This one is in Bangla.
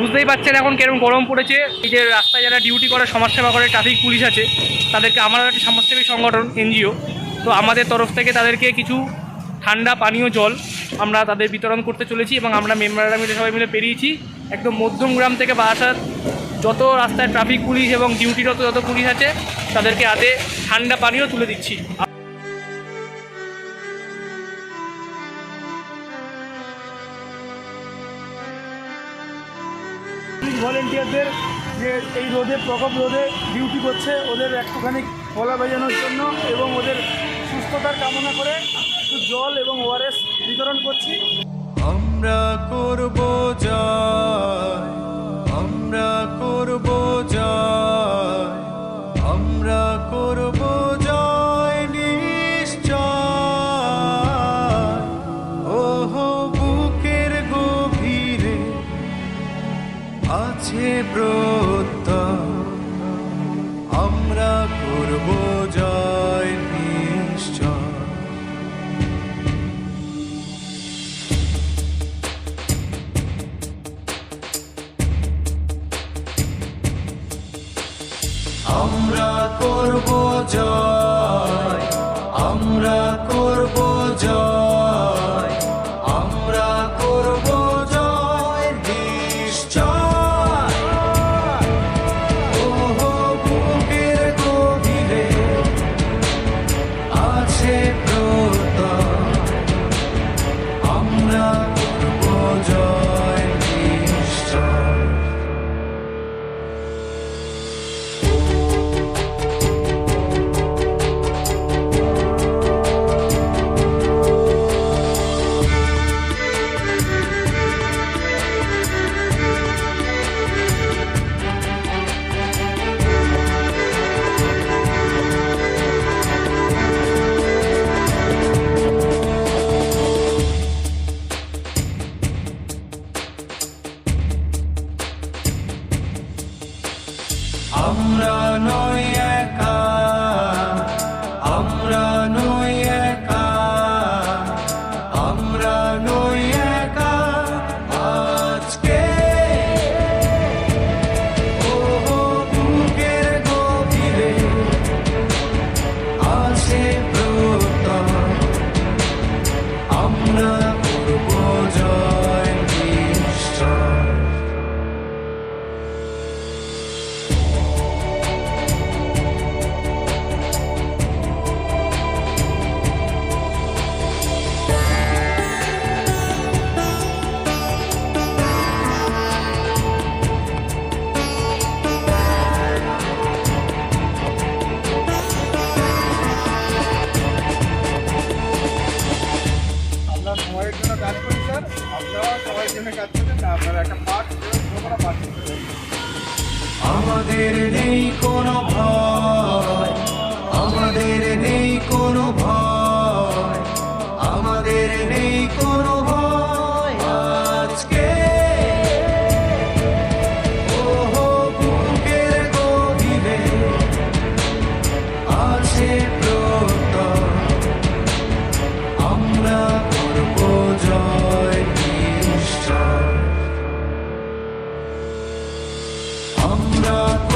বুঝতেই পারছেন এখন কীরকম গরম পড়েছে। এই যে রাস্তায় যারা ডিউটি করে, সমাজসেবা করে ট্রাফিক পুলিশ আছে, তাদেরকে আমাদের একটা সমাজসেবী সংগঠন, এনজিও, তো আমাদের তরফ থেকে তাদেরকে কিছু ঠান্ডা পানীয় জল আমরা তাদের বিতরণ করতে চলেছি এবং আমরা মেম্বাররা মিলে সবাই মিলে পেরিয়েছি। একদম মধ্যমগ্রাম থেকে বারাসাত যত রাস্তায় ট্রাফিক পুলিশ এবং ডিউটিরত যত পুলিশ আছে, তাদেরকে হাতে ঠান্ডা পানীয় তুলে দিচ্ছি। ভলেন্টিয়ারদের যে এই রোদে, প্রকোপ রোদে ডিউটি করছে, ওদের একটুখানি গলা বাজানোর জন্য এবং ওদের সুস্থতার কামনা করে একটু জল এবং ওআরএস বিতরণ করছি। আমরা করব আমরা জয় নিশ্চয়। আমরা আমরা নই একা একটা আমাদের নেই কোনো ভয় আমাদের নেই কোনো ভয়। not